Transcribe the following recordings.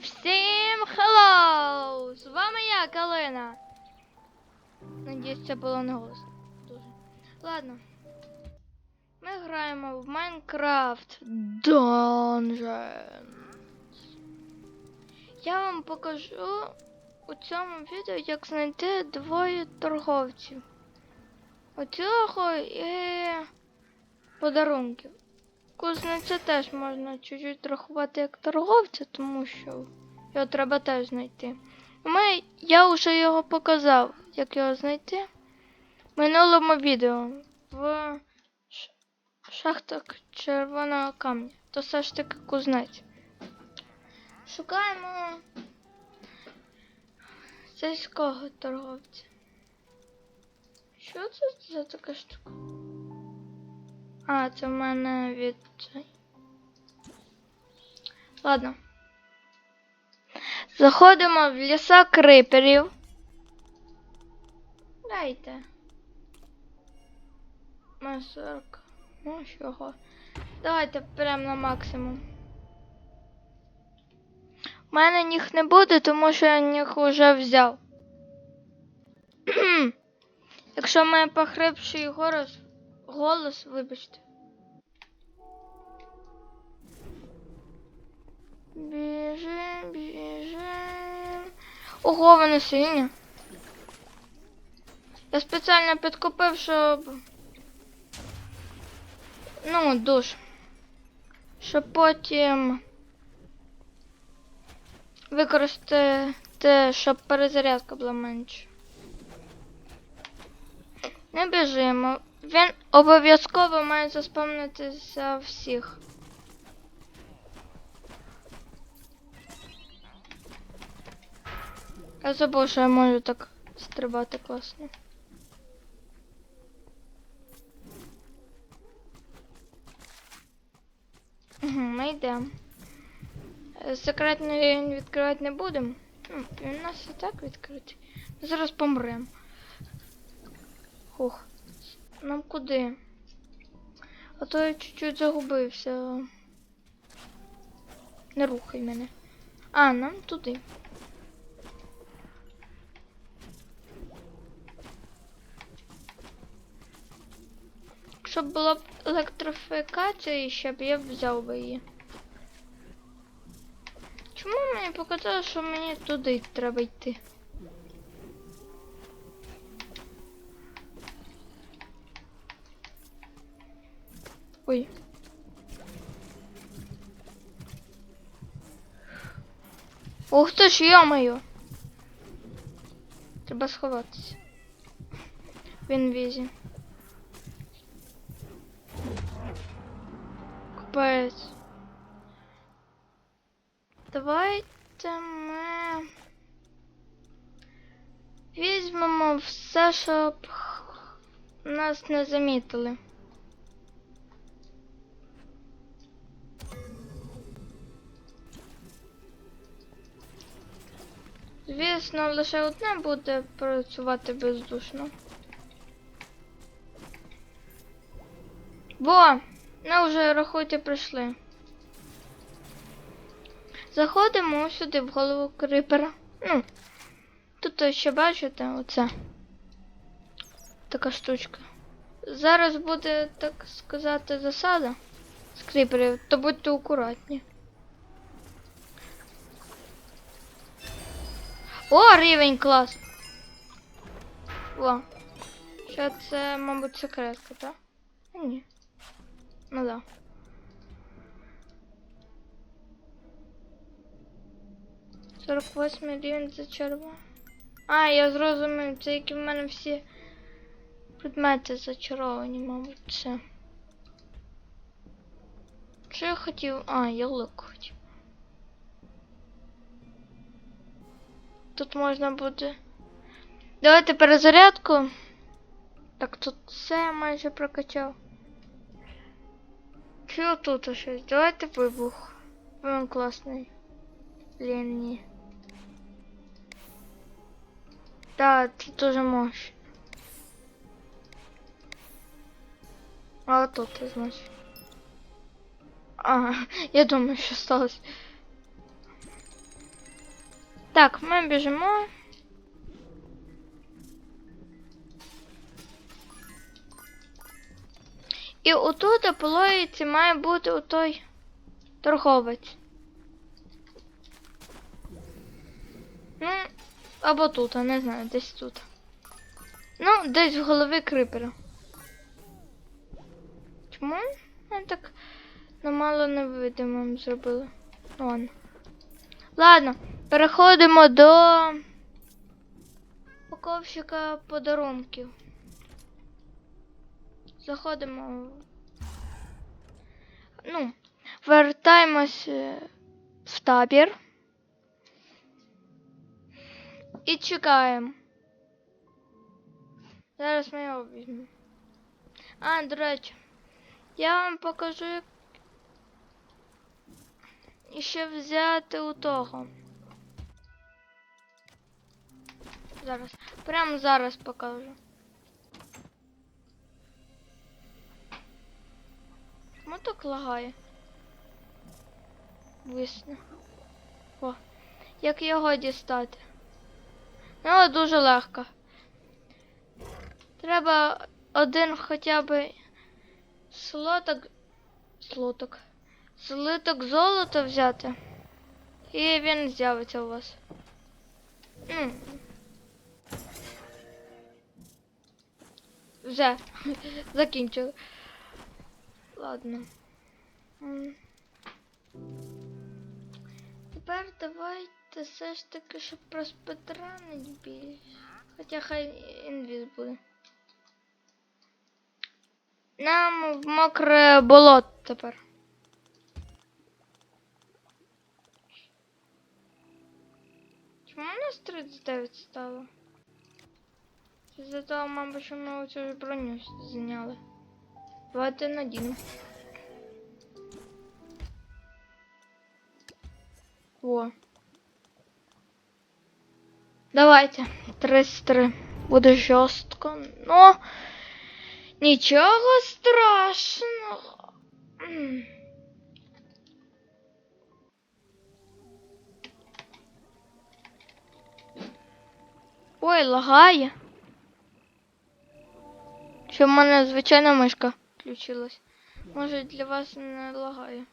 всім хеллоу! З вами я, Калина. Надіюсь, це було не голосно. Дуже. Ладно. Ми граємо в Майнкрафт Dungeons. Я вам покажу у цьому відео, як знайти двоє торговців. Оцього і подарунків. Кузниця теж можна чуть-чуть рахувати як торговця, тому що його треба теж знайти. Ми, я вже його показав, як його знайти в минулому відео в шахтах червоного камня. То все ж таки кузнець. Шукаємо сільського торговця. Що це за така штука? А, це в мене від. Ладно. Заходимо в ліса криперів. Дайте. 40. Ну, чого. Давайте прям на максимум. У мене їх не буде, тому що я їх вже взяв. Якщо в мене похрипший голос, голос, вибачте. Біжим, біжим. Ого, вони сині. Я спеціально підкупив, щоб. Ну, душ. Щоб потім використати, щоб перезарядка була менше. Не біжимо. Він обов'язково має заспомнитися всіх. Я забув, що я можу так стрибати класно. Угу, ми йдемо. Е, Секретний відкривати не будемо. Ну, Він у нас і так відкритий. Зараз помремо. Хух. Нам куди? А то я чуть-чуть загубився. Не рухай мене. А, нам туди. Щоб була б електрифікація, ще б я б взяв би її. Чому мені показало, що мені туди треба йти? Ой. Ух ти ж, йо-моє. Треба сховатися. В інвізі. Капець. Давайте ми візьмемо все, щоб нас не замітили. Звісно, лише одне буде працювати бездушно. Во! Ну вже рахуйте прийшли. Заходимо сюди в голову крипера. Ну, тут ще бачите оце. Така штучка. Зараз буде, так сказати, засада з то будьте акуратні. О, рівень клас. О. Що це, мабуть, секретка, так? Ні. Ну да. Сорок восьмий рівень зачарував. А, я зрозумів, це які в мене всі предмети зачаровані, мабуть, це. Що я хотів? А, я лук хотів. Тут можна буде. Давайте перезарядку. Так, тут все я майже прокачав. Чи тут щось? Давайте вибух. Він класний. Лінії. Так, це дуже мощно. А тут, значить. Ага, я думаю, що сталося. Так, ми біжимо. І отут по логіці має бути отой торговець. Ну, або тут, а не знаю, десь тут. Ну, десь в голові крипера. Чому я так намало невидимим зробила? Ну, Ладно. Ладно, переходимо до упаковщика подарунків. Заходимо. Ну, вертаємось в табір. І чекаємо. Зараз ми його візьмемо. А, до речі, я вам покажу, як ще взяти у того. Зараз. Прямо зараз покажу. Чому так лагає? Висне. О, як його дістати? Ну, дуже легко. Треба один хоча б слоток. Слоток. Слиток золота взяти. І він з'явиться у вас. Ну. Вже. Закінчили. Ладно. Тепер давайте все ж таки, щоб проспетранить більше. Хоча хай інвіз буде. Нам в мокре болото тепер. Чому у нас 39 стало? З-за того, мабуть, ми оцю броню зняли. Давайте надінемо. О. Давайте. 33. Буде жорстко. Но нічого страшного. Ой, лагає. Що в мене звичайна мишка включилась. Може для вас не лагає.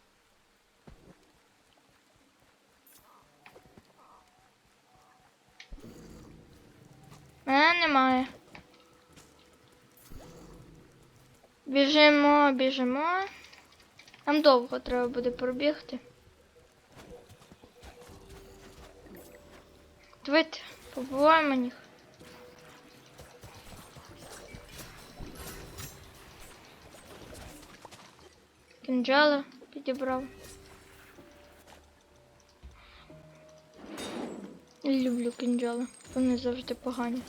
Мене немає. Біжимо, біжимо. Нам довго треба буде пробігти. Давайте побуваємо їх. Кинджали підібрав. Люблю кинджали. Вони завжди погані.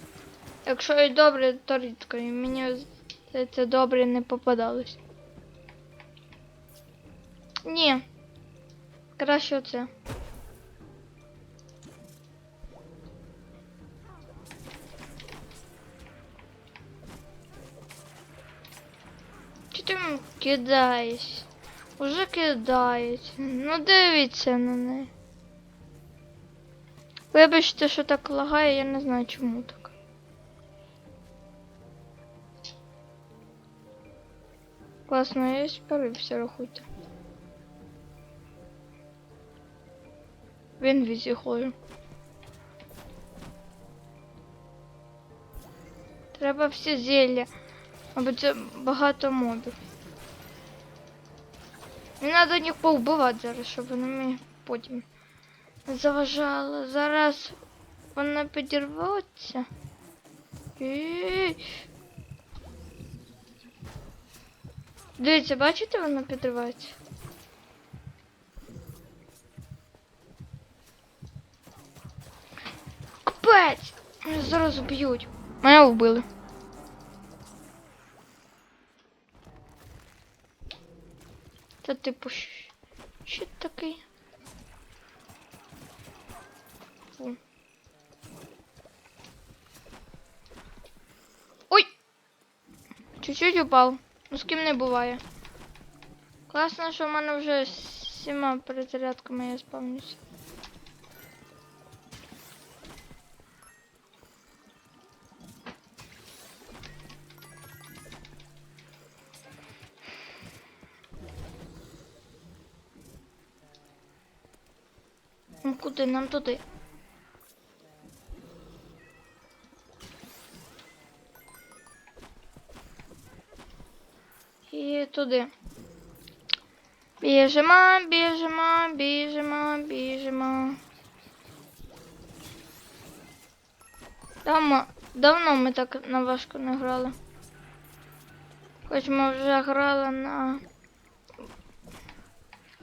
Якщо і добре, то рідко. І мені це добре не попадалось. Ні. Краще оце. Чи ти кидаєш? Уже кидають. Ну дивіться на неї. Вибачте, що так лагає, я не знаю чому так. Класно, я спарився, рахуйте. Він візі хожу. Треба всі зілля. Або це багато мобів. Мені треба їх повбивати зараз, щоб вони мені потім заважали. Зараз вона підірветься. Дивіться, бачите, вона підривається? Капець! Зараз вб'ють. Мене вбили. Це типу що такий? Ой! Чуть-чуть упав. Ну з ким не буває. Класно, що в мене вже з всіма перезарядками я спавнюся. Куди? Нам туди. І туди. Біжимо, біжимо, біжимо, біжимо. Давно, давно ми так на важко не грали. Хоч ми вже грали на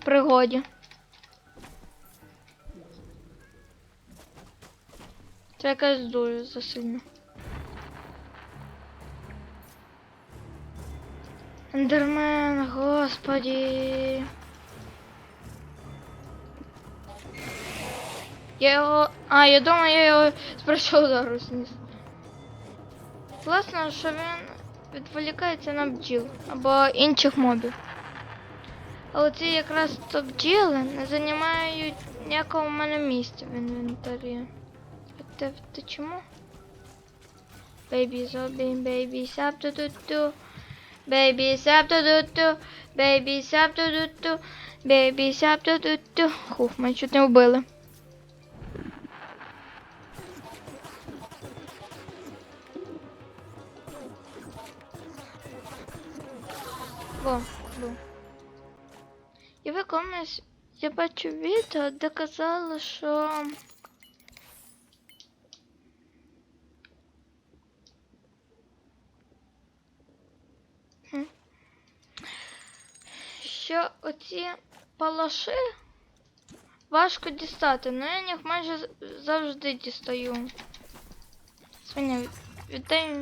пригоді. Це якась дуже засильно. Ендермен, господі. Я його. А, я думаю, я його першого удару зніс. Класно, що він відволікається на бджіл або інших мобів. Але ці якраз то бджіли не займають ніякого в мене місця в інвентарі. Ти, ти чому? Baby zombie, baby sap tu tu tu. Baby sap tu tu tu. Baby sap tu tu tu. Baby sap tu tu tu. Хух, мене чуть не вбили. Во, во. І в якомусь я бачу відео, де казали, що Хм. що оці палаши важко дістати, але я їх майже завжди дістаю. Свиня, віддай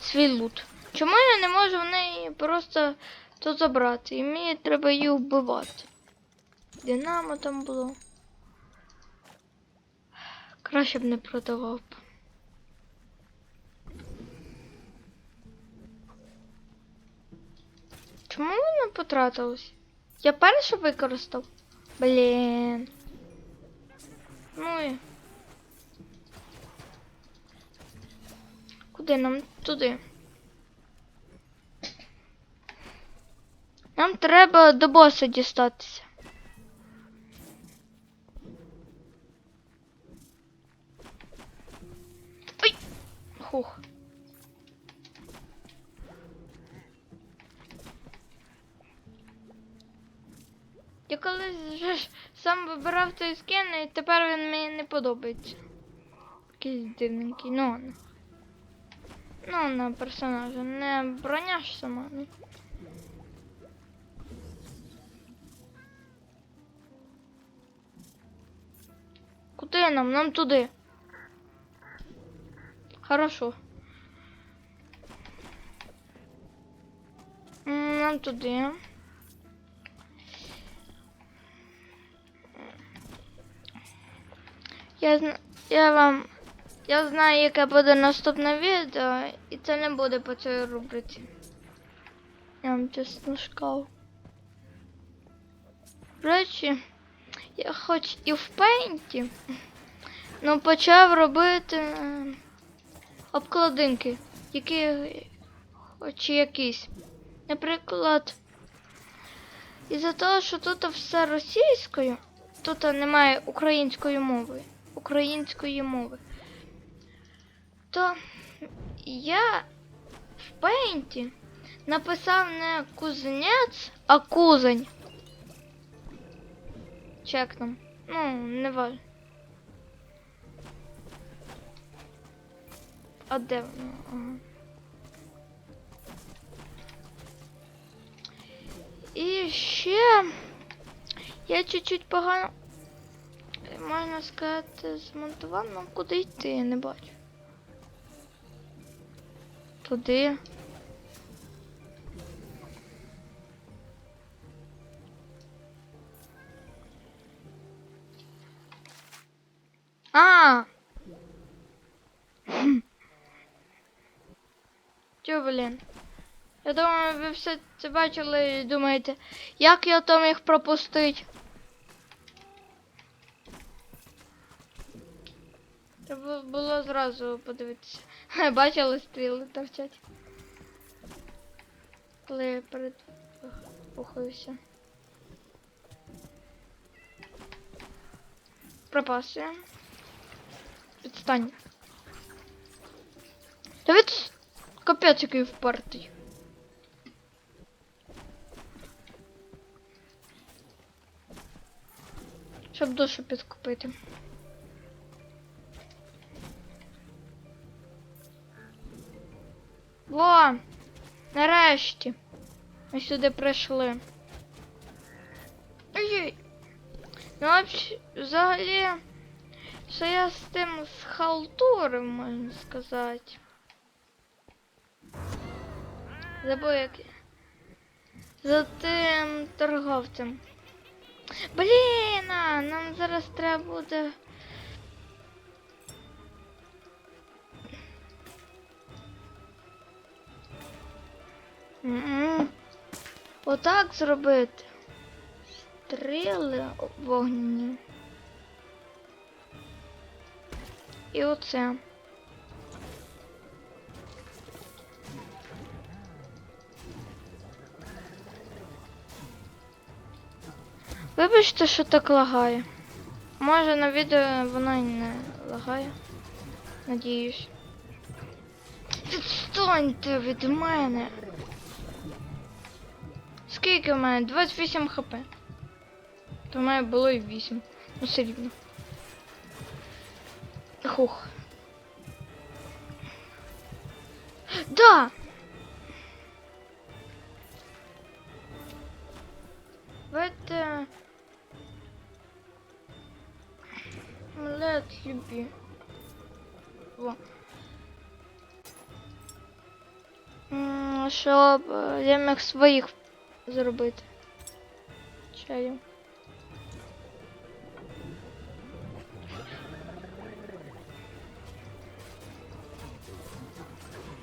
свій лут. Чому я не можу в неї просто то забрати? І мені треба її вбивати. Динамо там було. Краще б не продавав. Потратилось? Я перше використав? Блін. Ну і. Куди нам туди? Нам треба до боса дістатися. Ой! Хух. Я колись вже ж сам вибирав той скін, і тепер він мені не подобається. Якийсь дивненький, ну ладно. Ну, на персонажа, не броня ж сама. Ну. Куди нам? Нам туди. Хорошо. Нам туди. Я, я вам. Я знаю, яке буде наступне відео, і це не буде по цій рубриці. Я вам чесно шкав. До речі, я хоч і в пейнті, ну почав робити е, обкладинки, які хоч якісь. Наприклад, із-за того, що тут все російською, тут немає української мови. Української мови. То я в пейнті написав не кузнець, а кузень. Чекнем. Ну, не важно. А де воно? Ага. І ще я чуть-чуть погано, можна сказати, змонтував, ну куди йти, я не бачу. Туди. А! Чо, блін? Я думаю, ви все це бачили і думаєте, як я то міг пропустити? Треба було зразу подивитися. Бачили стріли торчать. Коли я перед рухаюся. Припаси. Відстань. Та від... Капець який впертий. Щоб душу підкупити. Во! Нарешті. Ми сюди прийшли. Ой-ой. Ну, взагалі- що я з тим схалтурив, можна сказати. Забув як. За тим торговцем. Блін, нам зараз треба буде. М-м. Отак зробити. Стріли вогняні. І оце. Вибачте, що так лагає. Може на відео воно і не лагає. Надіюсь. Відстаньте від мене. Скільки в мене? 28 хп. То в мене було і 8. Ну все рівно. Хух. Да! Давайте... Млет любі. Во. Щоб е, я міг своїх зробити. Чаю.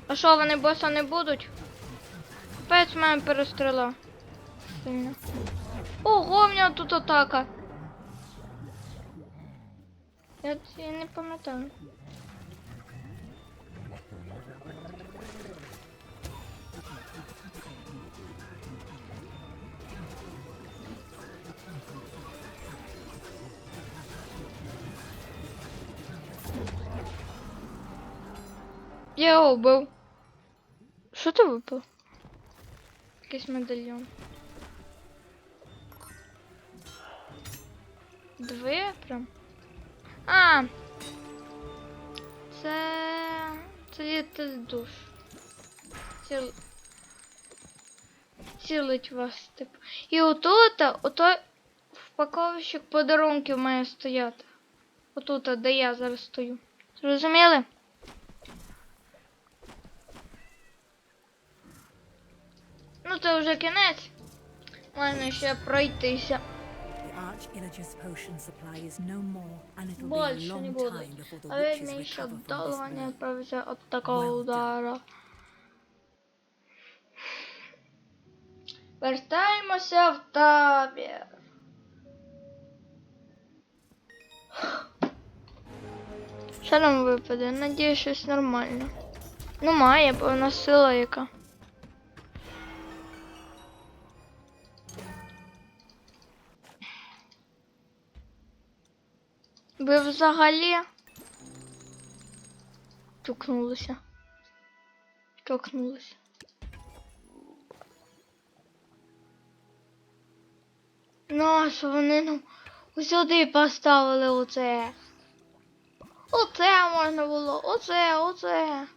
А що, вони боса не будуть? Капець в мене перестріла. Сильно. Ого, в нього тут атака. Я, я не пам'ятаю. Я вбив. Що ти випив? Якийсь медальйон. Дві прям. А. Це. Це літель душ. Ціл... Цілить вас, типу. І отут, ото впаковщик подарунків має стояти. Отут, де я зараз стою. Зрозуміли? Це вже кінець. Можна ще пройтися. Больше не буду. А він ще довго не відправився від такого удара. Вертаємося в табір. Що нам випаде? Надіюсь, щось нормально. Ну, має, бо в нас сила яка. Ви взагалі чукнулися. Чокнулися. Ну, що вони нам усюди поставили оце? Оце можна було, оце, оце.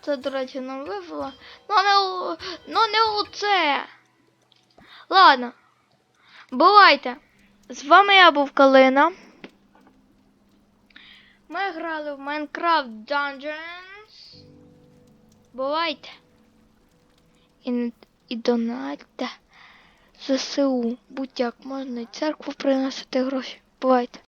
Це, до речі, нам випало. Ну не, ну не оце. Ладно. Бувайте. З вами я був Калина. Ми грали в Minecraft Dungeons. Бувайте. І, і донатьте ЗСУ. Будь-як можна і церкву приносити гроші. Бувайте.